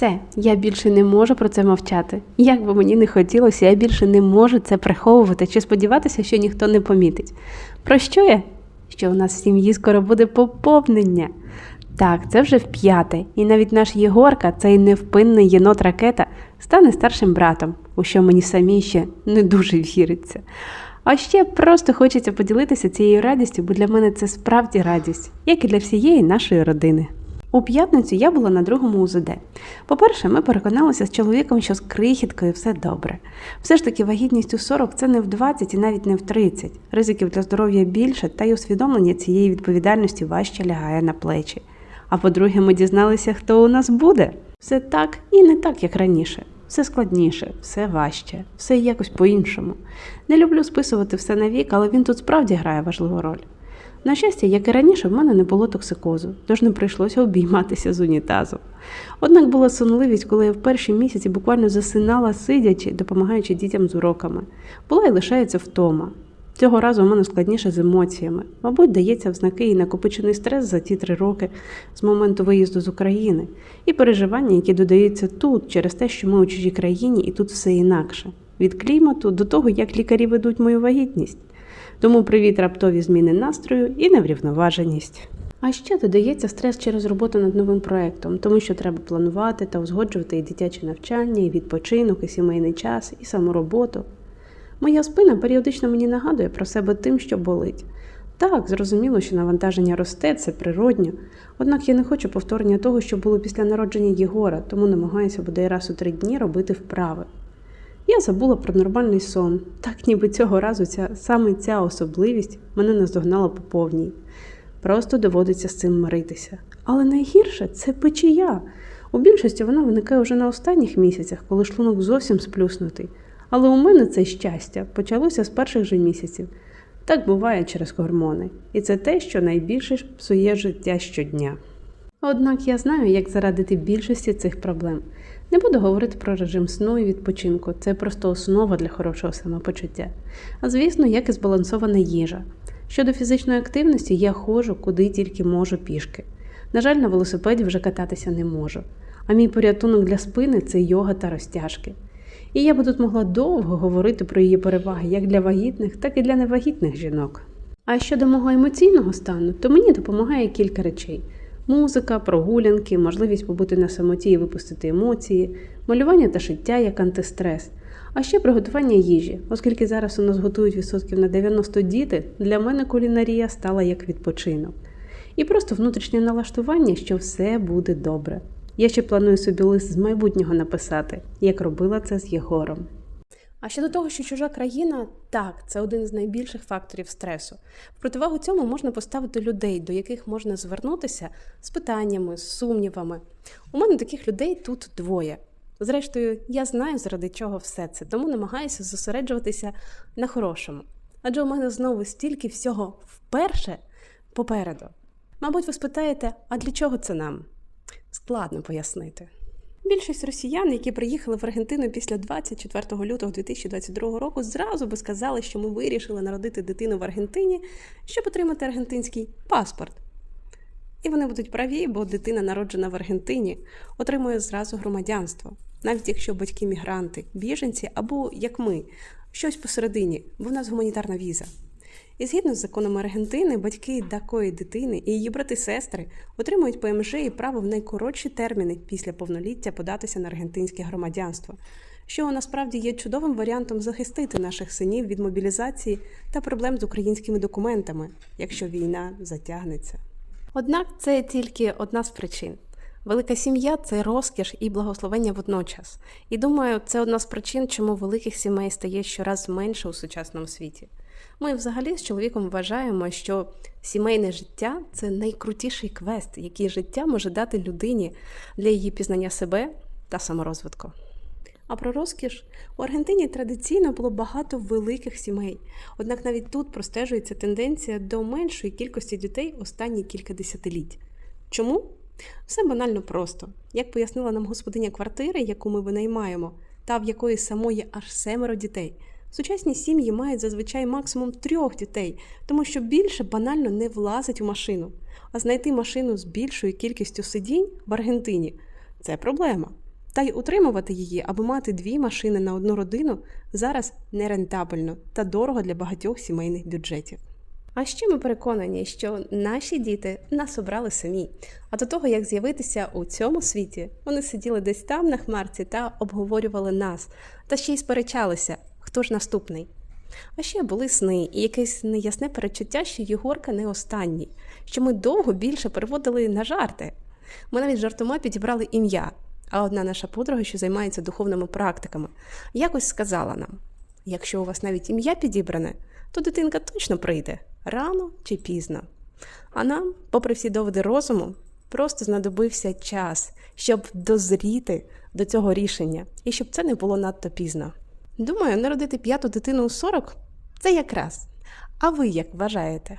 Все, я більше не можу про це мовчати. Як би мені не хотілося, я більше не можу це приховувати чи сподіватися, що ніхто не помітить. Про що я? Що у нас в сім'ї скоро буде поповнення. Так, це вже в п'яте, і навіть наш Єгорка, цей невпинний єнот ракета, стане старшим братом, у що мені самі ще не дуже віриться. А ще просто хочеться поділитися цією радістю, бо для мене це справді радість, як і для всієї нашої родини. У п'ятницю я була на другому УЗД. По-перше, ми переконалися з чоловіком, що з крихіткою все добре. Все ж таки, вагітність у 40 – це не в 20 і навіть не в 30. Ризиків для здоров'я більше, та й усвідомлення цієї відповідальності важче лягає на плечі. А по-друге, ми дізналися, хто у нас буде. Все так і не так, як раніше. Все складніше, все важче, все якось по-іншому. Не люблю списувати все на вік, але він тут справді грає важливу роль. На щастя, як і раніше, в мене не було токсикозу, тож не прийшлося обійматися з унітазом. Однак була сонливість, коли я в перші місяці буквально засинала сидячи, допомагаючи дітям з уроками. Була і лишається втома. Цього разу у мене складніше з емоціями. Мабуть, дається в знаки і накопичений стрес за ті три роки з моменту виїзду з України, і переживання, які додаються тут через те, що ми у чужій країні і тут все інакше. Від клімату до того, як лікарі ведуть мою вагітність. Тому привіт раптові зміни настрою і неврівноваженість. А ще додається стрес через роботу над новим проектом, тому що треба планувати та узгоджувати і дитяче навчання, і відпочинок, і сімейний час, і самороботу. Моя спина періодично мені нагадує про себе тим, що болить. Так, зрозуміло, що навантаження росте, це природньо. Однак я не хочу повторення того, що було після народження Єгора, тому намагаюся бодай раз у три дні робити вправи. Я забула про нормальний сон, так ніби цього разу ця, саме ця особливість мене наздогнала по повній. Просто доводиться з цим миритися. Але найгірше це печія. У більшості вона виникає вже на останніх місяцях, коли шлунок зовсім сплюснутий. Але у мене це щастя почалося з перших же місяців. Так буває через гормони, і це те, що найбільше псує життя щодня. Однак я знаю, як зарадити більшості цих проблем. Не буду говорити про режим сну і відпочинку, це просто основа для хорошого самопочуття. А звісно, як і збалансована їжа. Щодо фізичної активності, я ходжу куди тільки можу пішки. На жаль, на велосипеді вже кататися не можу. А мій порятунок для спини це йога та розтяжки. І я би тут могла довго говорити про її переваги як для вагітних, так і для невагітних жінок. А щодо мого емоційного стану, то мені допомагає кілька речей: музика, прогулянки, можливість побути на самоті і випустити емоції, малювання та шиття як антистрес, а ще приготування їжі, оскільки зараз у нас готують відсотків на 90 діти, для мене кулінарія стала як відпочинок. І просто внутрішнє налаштування, що все буде добре. Я ще планую собі лист з майбутнього написати, як робила це з Єгором. А щодо того, що чужа країна, так, це один з найбільших факторів стресу. В противагу цьому можна поставити людей, до яких можна звернутися з питаннями, з сумнівами. У мене таких людей тут двоє. Зрештою, я знаю, заради чого все це, тому намагаюся зосереджуватися на хорошому. Адже у мене знову стільки всього вперше попереду. Мабуть, ви спитаєте, а для чого це нам? Складно пояснити. Більшість росіян, які приїхали в Аргентину після 24 лютого 2022 року, зразу би сказали, що ми вирішили народити дитину в Аргентині, щоб отримати аргентинський паспорт. І вони будуть праві, бо дитина, народжена в Аргентині, отримує зразу громадянство, навіть якщо батьки мігранти, біженці або як ми, щось посередині, бо в нас гуманітарна віза. І згідно з законами Аргентини, батьки такої дитини і її брати-сестри отримують ПМЖ і право в найкоротші терміни після повноліття податися на аргентинське громадянство, що насправді є чудовим варіантом захистити наших синів від мобілізації та проблем з українськими документами, якщо війна затягнеться. Однак це тільки одна з причин. Велика сім'я це розкіш і благословення водночас. І думаю, це одна з причин, чому великих сімей стає щораз менше у сучасному світі. Ми взагалі з чоловіком вважаємо, що сімейне життя це найкрутіший квест, який життя може дати людині для її пізнання себе та саморозвитку. А про розкіш у Аргентині традиційно було багато великих сімей. Однак навіть тут простежується тенденція до меншої кількості дітей останні кілька десятиліть. Чому? Все банально просто. Як пояснила нам господиня квартири, яку ми винаймаємо, та в якої самої аж семеро дітей. Сучасні сім'ї мають зазвичай максимум трьох дітей, тому що більше банально не влазить у машину. А знайти машину з більшою кількістю сидінь в Аргентині це проблема. Та й утримувати її або мати дві машини на одну родину зараз нерентабельно та дорого для багатьох сімейних бюджетів. А ще ми переконані, що наші діти нас обрали самі. А до того, як з'явитися у цьому світі, вони сиділи десь там на хмарці та обговорювали нас, та ще й сперечалися, хто ж наступний. А ще були сни і якесь неясне перечуття, що Єгорка не останній, що ми довго більше переводили на жарти. Ми навіть жартома підібрали ім'я. А одна наша подруга, що займається духовними практиками, якось сказала нам: якщо у вас навіть ім'я підібране, то дитинка точно прийде рано чи пізно. А нам, попри всі доводи розуму, просто знадобився час, щоб дозріти до цього рішення і щоб це не було надто пізно. Думаю, народити п'яту дитину у 40 – це якраз. А ви як вважаєте?